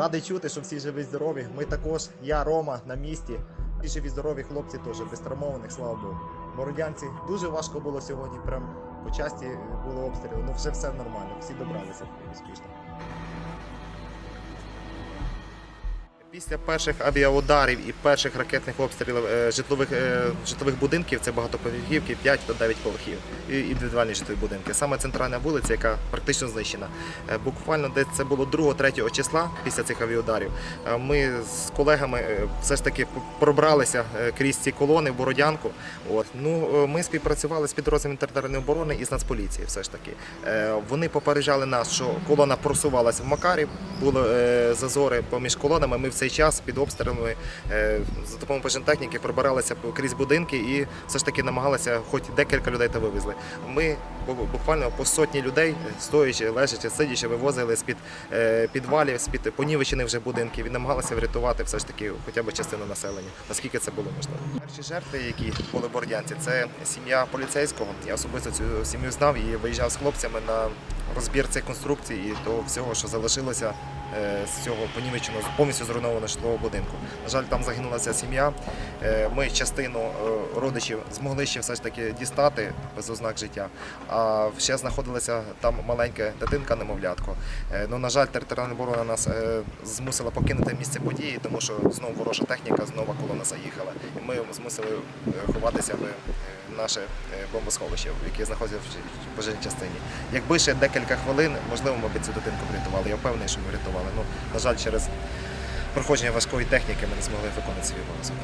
Радий чути, що всі живі здорові. Ми також, я, Рома, на місці. Всі живі здорові хлопці теж без травмованих, слава Богу. Бородянці дуже важко було сьогодні. Прям по часті було обстріли. Ну все все нормально, всі добралися успішно. Після перших авіаударів і перших ракетних обстрілів е, житлових, е, житлових будинків, це багатоповерхівки, 5 та 9 поверхів, і індивідуальні житлові будинки. Саме центральна вулиця, яка практично знищена. Е, Буквально десь це було 2-3 числа після цих авіаударів. Ми з колегами все ж таки пробралися крізь ці колони в Бородянку. От. Ну, ми співпрацювали з підрозділом територіальної оборони і з Нацполіції. Все ж таки. Вони попереджали нас, що колона просувалася в Макарів, були зазори поміж колонами. Ми цей час під обстрілами е, за допомогою пожежної пробиралися крізь будинки і все ж таки намагалися, хоч декілька людей та вивезли. Ми бу- буквально по сотні людей, е, стоячи, лежачи, сидячи, вивозили з під підвалів, з під понівечених вже будинків і намагалися врятувати все ж таки хоча б частину населення, наскільки це було можливо. Перші жертви, які були Бордянці, це сім'я поліцейського. Я особисто цю сім'ю знав і виїжджав з хлопцями на розбір цих конструкцій і того всього, що залишилося е, з цього понівеченого, повністю зруйнованого житлового будинку. На жаль, там загинула ця сім'я. Е, Ми частину е, родичів змогли ще все ж таки дістати без ознак життя. А ще знаходилася там маленька дитинка, немовлятко. Е, Ну, на жаль, територіальна оборона нас е, змусила покинути місце події, тому що знову ворожа техніка, знову колона заїхала. І ми змусили е, ховатися в е, наше е, бомбосховище, яке знаходиться в пожежній частині. Якби ще декілька хвилин, можливо, ми б цю дитинку врятували. Я впевнений, що ми врятували. Ну, на жаль, через проходження важкої техніки ми не змогли виконати свій обов'язок.